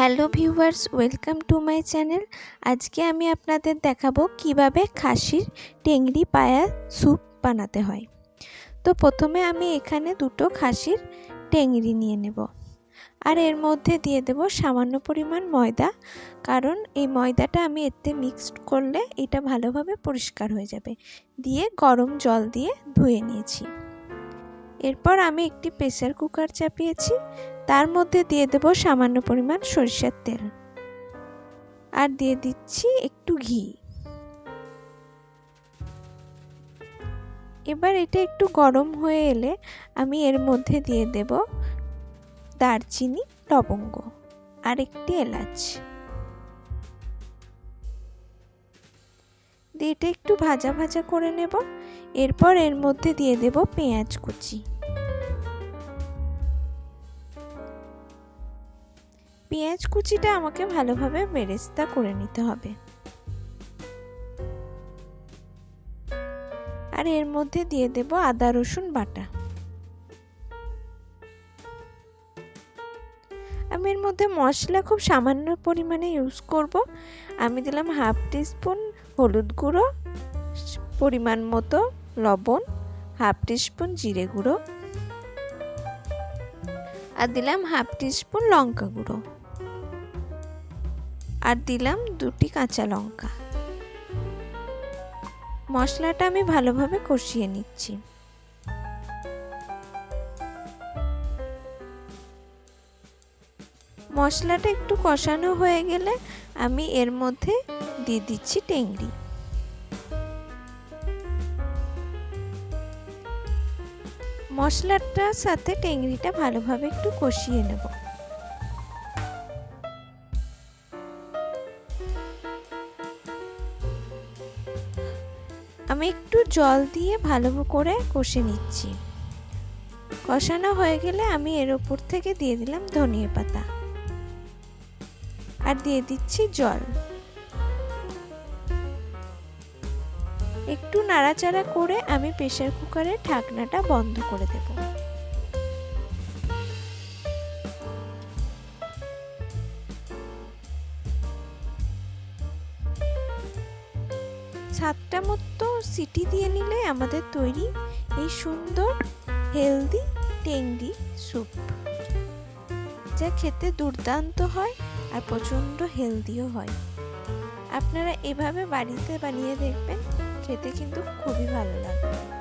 Hello viewers, welcome to my channel. আজকে আমি আপনাদের দেখাবো কীভাবে খাসির টেংরি পায়া স্যুপ বানাতে হয়। তো প্রথমে আমি এখানে দুটো খাসির টেংরি নিয়ে নেব। আর এর মধ্যে দিয়ে দেব সামান্য পরিমাণ ময়দা, কারণ এই ময়দাটা আমি এতে মিক্সড করলে এটা ভালোভাবে পরিষ্কার হয়ে যাবে। দিয়ে গরম জল দিয়ে ধুয়ে নিয়েছি। এরপর আমি একটি প্রেসার কুকার চাপিয়েছি। তার মধ্যে দিয়ে দেব সামান্য পরিমাণ সরিষার তেল। আর দিয়ে দিচ্ছি একটু ঘি। এবার এটা একটু গরম হয়ে এলে আমি এর মধ্যে দিয়ে দেব দারচিনি, লবঙ্গ আর একটি এলাচ। দিয়ে এটা একটু ভাজা ভাজা করে নেব। এরপর এর মধ্যে দিয়ে দেব পেঁয়াজ কুচি। পেঁয়াজ কুচিটা আমাকে ভালোভাবে বেরেস্তা করে নিতে হবে। আর এর মধ্যে দিয়ে দেব আদা, রসুন বাটা। আমি এর মধ্যে মশলা খুব সামান্য পরিমাণে ইউজ করব। আমি দিলাম হাফ টিস্পুন হলুদ গুঁড়ো পরিমাণ মতো লবণ, হাফ টিস্পুন জিরে গুঁড়ো আর দিলাম হাফ টিস্পুন লঙ্কা গুঁড়ো। আর দিলাম দুটি কাঁচা লঙ্কা। মশলাটা আমি ভালোভাবে কষিয়ে নিচ্ছি। মশলাটা একটু কষানো হয়ে গেলে আমি এর মধ্যে দিয়ে দিচ্ছি টেংরি। মশলাটার সাথে টেংরিটা ভালোভাবে একটু কষিয়ে নেব। আমি একটু জল দিয়ে ভালো করে কষে নিচ্ছি। কষানো হয়ে গেলে আমি এর ওপর থেকে দিয়ে দিলাম ধনিয়া পাতা। আর দিয়ে দিচ্ছি জল। একটু নাড়াচাড়া করে আমি প্রেশার কুকারের ঢাকনাটা বন্ধ করে দেব। সাতটা মতো সিটি দিয়ে নিলে আমাদের তৈরি এই সুন্দর, হেলদি, টেংরি স্যুপ। যা খেতে দুর্দান্ত হয়। আর প্রচণ্ড হেলদিও হয়। আপনারা এভাবে বাড়িতে বানিয়ে দেখবেন খেতে কিন্তু খুবই ভালো লাগবে।